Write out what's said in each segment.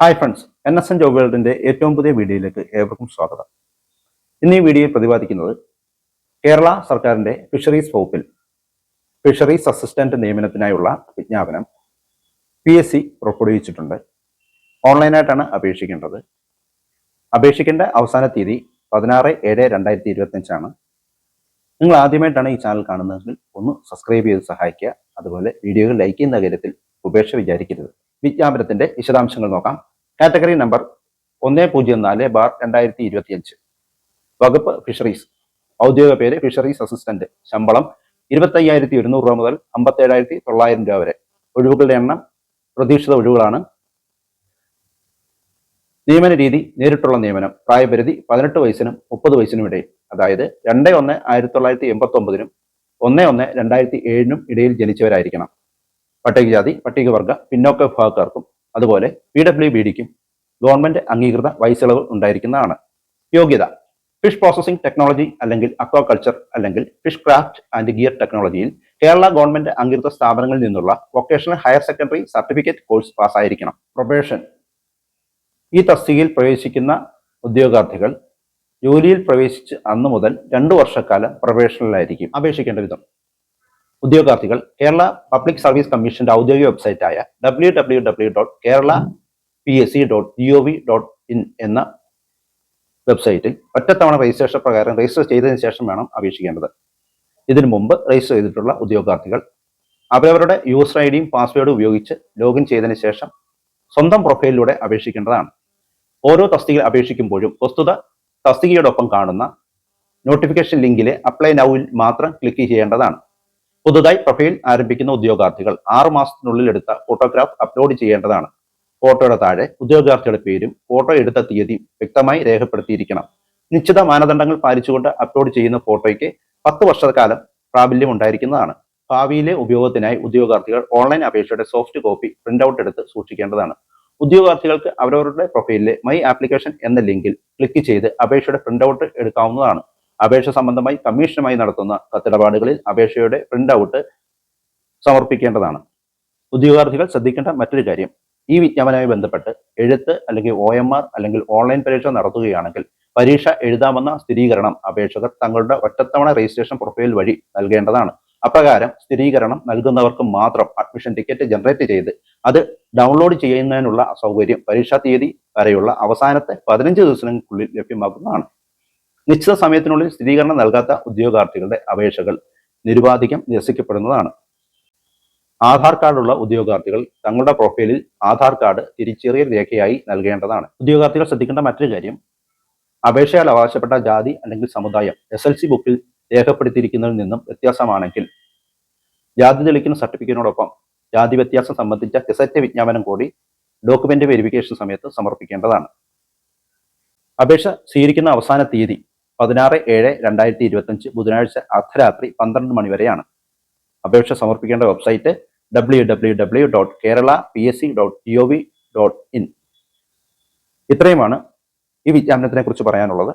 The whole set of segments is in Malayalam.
Hi friends N S N job വേൾഡിന്റെ ഏറ്റവും പുതിയ വീഡിയോയിലേക്ക് ഏവർക്കും സ്വാഗതം. ഇന്ന് ഈ വീഡിയോയിൽ പ്രതിപാദിക്കുന്നത് കേരള സർക്കാരിന്റെ ഫിഷറീസ് വകുപ്പിൽ ഫിഷറീസ് അസിസ്റ്റന്റ് നിയമനത്തിനായുള്ള വിജ്ഞാപനം പി എസ് സി പുറപ്പെടുവിച്ചിട്ടുണ്ട്. ഓൺലൈനായിട്ടാണ് അപേക്ഷിക്കേണ്ടത്. അപേക്ഷിക്കേണ്ട അവസാന തീയതി പതിനാറ് ഏഴ് രണ്ടായിരത്തി ഇരുപത്തഞ്ചാണ് നിങ്ങൾ ആദ്യമായിട്ടാണ് ഈ ചാനൽ കാണുന്നതെങ്കിൽ ഒന്ന് സബ്സ്ക്രൈബ് ചെയ്ത് സഹായിക്കുക. അതുപോലെ വീഡിയോകൾ ലൈക്ക് ചെയ്യുന്ന കാര്യത്തിൽ ഉപേക്ഷ വിചാരിക്കരുത്. വിജ്ഞാപനത്തിന്റെ വിശദാംശങ്ങൾ നോക്കാം. കാറ്റഗറി നമ്പർ ഒന്ന് പൂജ്യം നാല് ബാർ രണ്ടായിരത്തി ഇരുപത്തിയഞ്ച്. വകുപ്പ് ഫിഷറീസ് ഔദ്യോഗിക പേര് ഫിഷറീസ് അസിസ്റ്റന്റ് ശമ്പളം ഇരുപത്തയ്യായിരത്തി ഒരുന്നൂറ് രൂപ മുതൽ അമ്പത്തേഴായിരത്തി തൊള്ളായിരം രൂപ വരെ. ഒഴിവുകളുടെ എണ്ണം പ്രതീക്ഷിത ഒഴിവുകളാണ്. നിയമന രീതി നേരിട്ടുള്ള നിയമനം പ്രായപരിധി പതിനെട്ട് വയസ്സിനും മുപ്പത് വയസ്സിനും ഇടയിൽ. അതായത് രണ്ട് ഒന്ന് ആയിരത്തി തൊള്ളായിരത്തി എൺപത്തി ഒമ്പതിനും ഒന്ന് ഒന്ന് രണ്ടായിരത്തി ഏഴിനും ഇടയിൽ ജനിച്ചവരായിരിക്കണം. പട്ടികജാതി പട്ടികവർഗ പിന്നോക്ക വിഭാഗക്കാർക്കും അതുപോലെ പി ഡബ്ല്യു ബി ഡിക്കും ഗവൺമെന്റ് അംഗീകൃത വയസ്സിളവ് ഉണ്ടായിരിക്കുന്നതാണ്. യോഗ്യത ഫിഷ് പ്രോസസ്സിംഗ് ടെക്നോളജി അല്ലെങ്കിൽ അക്വാകൾച്ചർ അല്ലെങ്കിൽ ഫിഷ് ക്രാഫ്റ്റ് ആൻഡ് ഗിയർ ടെക്നോളജിയിൽ കേരള ഗവൺമെന്റ് അംഗീകൃത സ്ഥാപനങ്ങളിൽ നിന്നുള്ള vocational higher secondary certificate course പാസ്സായിരിക്കണം. Probation ഈ തസ്തികയിൽ പ്രവേശിക്കുന്ന ഉദ്യോഗാർത്ഥികൾ ജോലിയിൽ പ്രവേശിച്ച് അന്നു മുതൽ രണ്ടു വർഷക്കാലം പ്രൊബേഷനിലായിരിക്കും അപേക്ഷിക്കേണ്ട വിധം. ഉദ്യോഗാർത്ഥികൾ കേരള പബ്ലിക് സർവീസ് കമ്മീഷന്റെ ഔദ്യോഗിക വെബ്സൈറ്റായ W W W dot Kerala P S C dot G O V dot in എന്ന വെബ്സൈറ്റിൽ ഒറ്റത്തവണ രജിസ്ട്രേഷൻ പ്രകാരം രജിസ്റ്റർ ചെയ്തതിനു ശേഷം വേണം അപേക്ഷിക്കേണ്ടത്. ഇതിനു മുമ്പ് രജിസ്റ്റർ ചെയ്തിട്ടുള്ള ഉദ്യോഗാർത്ഥികൾ അവരവരുടെ യൂസർ ഐ ഡിയും പാസ്വേഡും ഉപയോഗിച്ച് ലോഗിൻ ചെയ്തതിനു ശേഷം സ്വന്തം പ്രൊഫൈലിലൂടെ അപേക്ഷിക്കേണ്ടതാണ്. ഓരോ തസ്തികയിൽ അപേക്ഷിക്കുമ്പോഴും പ്രസ്തുത തസ്തികയോടൊപ്പം കാണുന്ന നോട്ടിഫിക്കേഷൻ ലിങ്കിലെ അപ്ലൈ നൗവിൽ മാത്രം ക്ലിക്ക് ചെയ്യേണ്ടതാണ്. പുതുതായി പ്രൊഫൈൽ ആരംഭിക്കുന്ന ഉദ്യോഗാർത്ഥികൾ ആറു മാസത്തിനുള്ളിൽ എടുത്ത ഫോട്ടോഗ്രാഫ് അപ്ലോഡ് ചെയ്യേണ്ടതാണ്. ഫോട്ടോയുടെ താഴെ ഉദ്യോഗാർത്ഥിയുടെ പേരും ഫോട്ടോ എടുത്ത തീയതിയും വ്യക്തമായി രേഖപ്പെടുത്തിയിരിക്കണം. നിശ്ചിത മാനദണ്ഡങ്ങൾ പാലിച്ചുകൊണ്ട് അപ്ലോഡ് ചെയ്യുന്ന ഫോട്ടോയ്ക്ക് പത്ത് വർഷക്കാലം പ്രാബല്യം ഉണ്ടായിരിക്കുന്നതാണ് ഭാവിയിലെ ഉപയോഗത്തിനായി ഉദ്യോഗാർത്ഥികൾ ഓൺലൈൻ അപേക്ഷയുടെ സോഫ്റ്റ് കോപ്പി പ്രിന്റ് ഔട്ട് എടുത്ത് സൂക്ഷിക്കേണ്ടതാണ്. ഉദ്യോഗാർത്ഥികൾക്ക് അവരവരുടെ പ്രൊഫൈലിലെ മൈ ആപ്ലിക്കേഷൻ എന്ന ലിങ്കിൽ ക്ലിക്ക് ചെയ്ത് അപേക്ഷയുടെ പ്രിന്റ് ഔട്ട് എടുക്കാവുന്നതാണ്. അപേക്ഷ സംബന്ധമായി കമ്മീഷനുമായി നടത്തുന്ന കത്തിടപാടുകളിൽ അപേക്ഷയുടെ പ്രിന്റ് ഔട്ട് സമർപ്പിക്കേണ്ടതാണ്. ഉദ്യോഗാർത്ഥികൾ ശ്രദ്ധിക്കേണ്ട മറ്റൊരു കാര്യം ഈ വിജ്ഞാപനവുമായി ബന്ധപ്പെട്ട് എഴുത്ത് അല്ലെങ്കിൽ ഒ എം ആർ അല്ലെങ്കിൽ ഓൺലൈൻ പരീക്ഷ നടത്തുകയാണെങ്കിൽ പരീക്ഷ എഴുതാമെന്ന സ്ഥിരീകരണം അപേക്ഷകർ തങ്ങളുടെ ഒറ്റത്തവണ രജിസ്ട്രേഷൻ പ്രൊഫൈൽ വഴി നൽകേണ്ടതാണ്. അപ്രകാരം സ്ഥിരീകരണം നൽകുന്നവർക്ക് മാത്രം അഡ്മിഷൻ ടിക്കറ്റ് ജനറേറ്റ് ചെയ്ത് അത് ഡൗൺലോഡ് ചെയ്യുന്നതിനുള്ള സൗകര്യം പരീക്ഷാ തീയതി വരെയുള്ള അവസാനത്തെ പതിനഞ്ച് ദിവസങ്ങൾക്കുള്ളിൽ ലഭ്യമാക്കുന്നതാണ് നിശ്ചിത സമയത്തിനുള്ളിൽ സ്ഥിരീകരണം നൽകാത്ത ഉദ്യോഗാർത്ഥികളുടെ അപേക്ഷകൾ നിരുപാധികം നിരസിക്കപ്പെടുന്നതാണ്. ആധാർ കാർഡുള്ള ഉദ്യോഗാർത്ഥികൾ തങ്ങളുടെ പ്രൊഫൈലിൽ ആധാർ കാർഡ് തിരിച്ചറിയൽ രേഖയായി നൽകേണ്ടതാണ്. ഉദ്യോഗാർത്ഥികൾ ശ്രദ്ധിക്കേണ്ട മറ്റൊരു കാര്യം അപേക്ഷയാൽ അവകാശപ്പെട്ട ജാതി അല്ലെങ്കിൽ സമുദായം എസ് എൽ സി ബുക്കിൽ രേഖപ്പെടുത്തിയിരിക്കുന്നതിൽ നിന്നും വ്യത്യാസമാണെങ്കിൽ ജാതി തെളിക്കുന്ന സർട്ടിഫിക്കറ്റിനോടൊപ്പം ജാതി വ്യത്യാസം സംബന്ധിച്ച ഗസറ്റ് വിജ്ഞാപനം കൂടി ഡോക്യുമെന്റ് വെരിഫിക്കേഷൻ സമയത്ത് സമർപ്പിക്കേണ്ടതാണ്. അപേക്ഷ സ്വീകരിക്കുന്ന അവസാന തീയതി പതിനാറ് ഏഴ് രണ്ടായിരത്തി ഇരുപത്തഞ്ച് ബുധനാഴ്ച അർദ്ധരാത്രി പന്ത്രണ്ട് മണി വരെയാണ്. അപേക്ഷ സമർപ്പിക്കേണ്ട website W W W dot Kerala P S C dot G O V dot in ഇത്രയുമാണ് ഈ വിജ്ഞാപനത്തിനെ കുറിച്ച് പറയാനുള്ളത്.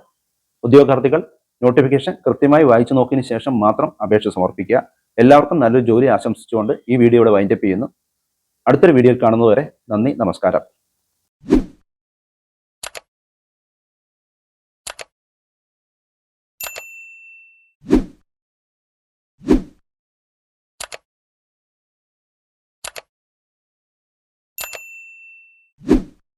ഉദ്യോഗാർത്ഥികൾ നോട്ടിഫിക്കേഷൻ കൃത്യമായി വായിച്ചു നോക്കിയതിന് ശേഷം മാത്രം അപേക്ഷ സമർപ്പിക്കുക. എല്ലാവർക്കും നല്ലൊരു ജോലി ആശംസിച്ചുകൊണ്ട് ഈ വീഡിയോയുടെ വൈൻഡപ്പ് ചെയ്യുന്നു. അടുത്തൊരു വീഡിയോയിൽ കാണുന്നതുവരെ നന്ദി നമസ്കാരം.